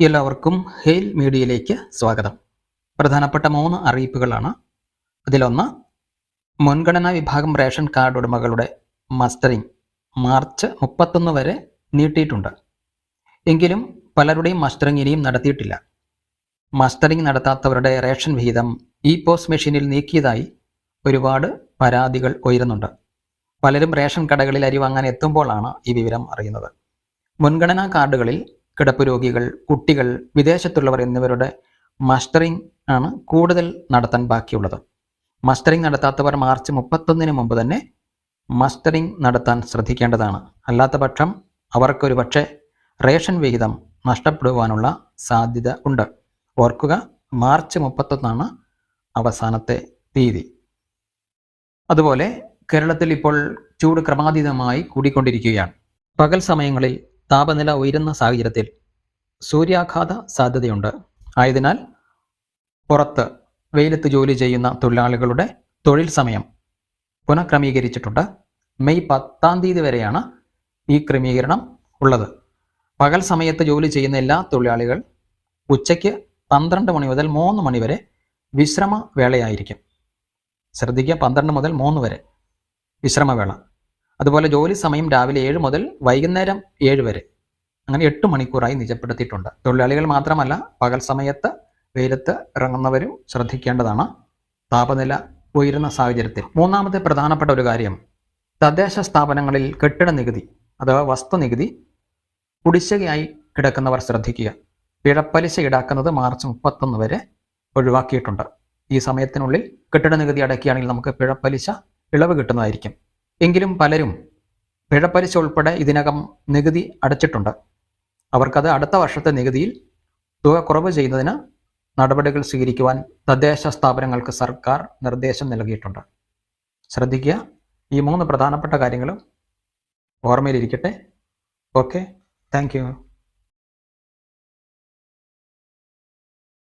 എല്ലാവർക്കും ഹെയിൽ മീഡിയയിലേക്ക് സ്വാഗതം. പ്രധാനപ്പെട്ട മൂന്ന് അറിയിപ്പുകളാണ്. അതിലൊന്ന് മുൻഗണനാ വിഭാഗം റേഷൻ കാർഡ് ഉടമകളുടെ മസ്റ്ററിംഗ് മാർച്ച് മുപ്പത്തൊന്ന് വരെ നീട്ടിയിട്ടുണ്ട്. എങ്കിലും പലരുടെയും മസ്റ്ററിംഗ് ഇനിയും നടത്തിയിട്ടില്ല. മസ്റ്ററിംഗ് നടത്താത്തവരുടെ റേഷൻ വിഹിതം ഇ പോസ്റ്റ് മെഷീനിൽ നീക്കിയതായി ഒരുപാട് പരാതികൾ ഉയരുന്നുണ്ട്. പലരും റേഷൻ കടകളിൽ അരി വാങ്ങാൻ എത്തുമ്പോഴാണ് ഈ വിവരം അറിയുന്നത്. മുൻഗണനാ കാർഡുകളിൽ കിടപ്പ് രോഗികൾ കുട്ടികൾ വിദേശത്തുള്ളവർ എന്നിവരുടെ മസ്റ്ററിംഗ് ആണ് കൂടുതൽ നടത്താൻ ബാക്കിയുള്ളത്. മസ്റ്ററിംഗ് നടത്താത്തവർ മാർച്ച് മുപ്പത്തൊന്നിന് മുമ്പ് തന്നെ മസ്റ്ററിംഗ് നടത്താൻ ശ്രദ്ധിക്കേണ്ടതാണ്. അല്ലാത്ത പക്ഷം അവർക്കൊരു പക്ഷേ റേഷൻ വിഹിതം നഷ്ടപ്പെടുവാനുള്ള സാധ്യത ഉണ്ട്. ഓർക്കുക മാർച്ച് മുപ്പത്തൊന്നാണ് അവസാനത്തെ തീയതി. അതുപോലെ കേരളത്തിൽ ഇപ്പോൾ ചൂട് ക്രമാതീതമായി കൂടിക്കൊണ്ടിരിക്കുകയാണ്. പകൽ സമയങ്ങളിൽ താപനില ഉയരുന്ന സാഹചര്യത്തിൽ സൂര്യാഘാത സാധ്യതയുണ്ട്. ആയതിനാൽ പുറത്ത് വെയിലത്ത് ജോലി ചെയ്യുന്ന തൊഴിലാളികളുടെ തൊഴിൽ സമയം പുനഃക്രമീകരിച്ചിട്ടുണ്ട്. മെയ് പത്താം തീയതി വരെയാണ് ഈ ക്രമീകരണം ഉള്ളത്. പകൽ സമയത്ത് ജോലി ചെയ്യുന്ന എല്ലാ തൊഴിലാളികൾ ഉച്ചയ്ക്ക് പന്ത്രണ്ട് മണി മുതൽ മൂന്ന് മണി വരെ വിശ്രമ വേളയായിരിക്കും ശ്രദ്ധിക്കുക പന്ത്രണ്ട് മുതൽ മൂന്ന് വരെ വിശ്രമവേള. അതുപോലെ ജോലി സമയം രാവിലെ ഏഴ് മുതൽ വൈകുന്നേരം ഏഴ് വരെ. അങ്ങനെ എട്ട് മണിക്കൂറായി നിജപ്പെടുത്തിയിട്ടുണ്ട്. തൊഴിലാളികൾ മാത്രമല്ല പകൽ സമയത്ത് വെയിലത്ത് ഇറങ്ങുന്നവരും ശ്രദ്ധിക്കേണ്ടതാണ്. താപനില ഉയരുന്ന സാഹചര്യത്തിൽ. മൂന്നാമത്തെ പ്രധാനപ്പെട്ട ഒരു കാര്യം തദ്ദേശ സ്ഥാപനങ്ങളിൽ കെട്ടിട നികുതി അഥവാ വസ്തുനികുതി കുടിശ്ശികയായി കിടക്കുന്നവർ ശ്രദ്ധിക്കുക. പിഴപ്പലിശ ഈടാക്കുന്നത് മാർച്ച് മുപ്പത്തൊന്ന് വരെ ഒഴിവാക്കിയിട്ടുണ്ട്. ഈ സമയത്തിനുള്ളിൽ കെട്ടിട നികുതി അടയ്ക്കുകയാണെങ്കിൽ നമുക്ക് പിഴപ്പലിശ ഇളവ് കിട്ടുന്നതായിരിക്കും. എങ്കിലും പലരും പിഴപ്പലിശ ഉൾപ്പെടെ ഇതിനകം നികുതി അടച്ചിട്ടുണ്ട്. അവർക്കത് അടുത്ത വർഷത്തെ നികുതിയിൽ തുക കുറവ് ചെയ്യുന്നതിന് നടപടികൾ സ്വീകരിക്കുവാൻ തദ്ദേശ സ്ഥാപനങ്ങൾക്ക് സർക്കാർ നിർദ്ദേശം നൽകിയിട്ടുണ്ട്. ശ്രദ്ധിക്കുക ഈ മൂന്ന് പ്രധാനപ്പെട്ട കാര്യങ്ങളും ഓർമ്മയിലിരിക്കട്ടെ. Okay thank